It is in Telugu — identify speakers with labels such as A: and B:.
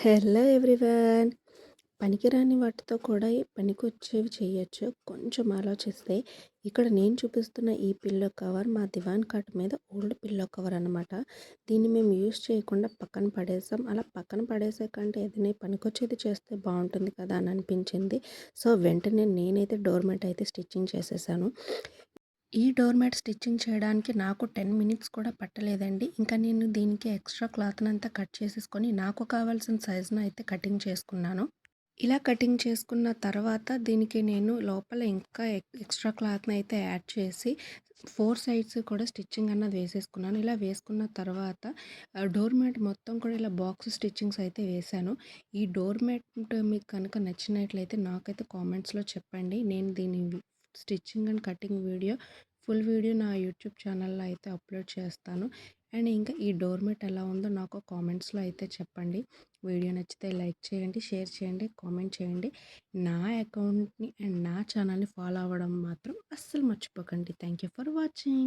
A: Hello everyone. పనికిరాని వాటితో కూడా పనికొచ్చేవి చేయొచ్చు. కొంచెం ఆలోచిస్తే ఇక్కడ నేను చూపిస్తున్న ఈ పిల్లో కవర్ మా దివాన్ కాట్ మీద ఓల్డ్ పిల్లో కవర్ అనమాట దీన్ని మేము యూస్ చేయకుండా పక్కన పడేసాం. అలా పక్కన పడేసే కంటే ఏదైనా పనికొచ్చేది చేస్తే బాగుంటుంది కదా అని అనిపించింది. సో వెంటనే నేనైతే డోర్మెట్ అయితే స్టిచ్చింగ్ చేసేసాను. ఈ డోర్ మ్యాట్ స్టిచ్చింగ్ చేయడానికి నాకు టెన్ మినిట్స్ కూడా పట్టలేదండి. ఇంకా నేను దీనికి ఎక్స్ట్రా క్లాత్ని అంతా కట్ చేసేసుకొని నాకు కావాల్సిన సైజును అయితే కటింగ్ చేసుకున్నాను. ఇలా కటింగ్ చేసుకున్న తర్వాత దీనికి నేను లోపల ఇంకా ఎక్స్ట్రా క్లాత్ని అయితే యాడ్ చేసి ఫోర్ సైడ్స్ కూడా స్టిచ్చింగ్ అన్నది వేసేసుకున్నాను. ఇలా వేసుకున్న తర్వాత డోర్ మ్యాట్ మొత్తం కూడా ఇలా బాక్స్ స్టిచ్చింగ్స్ అయితే వేశాను. ఈ డోర్ మ్యాట్ మీకు కనుక నచ్చినట్లయితే నాకైతే కామెంట్స్లో చెప్పండి. నేను దీని stitching and cutting video full video నా యూట్యూబ్ ఛానల్లో అయితే అప్లోడ్ చేస్తాను. అండ్ ఇంకా ఈ డోర్మెట్ ఎలా ఉందో నాకు కామెంట్స్లో అయితే చెప్పండి. వీడియో నచ్చితే లైక్ చేయండి షేర్ చేయండి కామెంట్ చేయండి. నా అకౌంట్ని అండ్ నా ఛానల్ని ఫాలో అవ్వడం మాత్రం అస్సలు మర్చిపోకండి. Thank you for watching.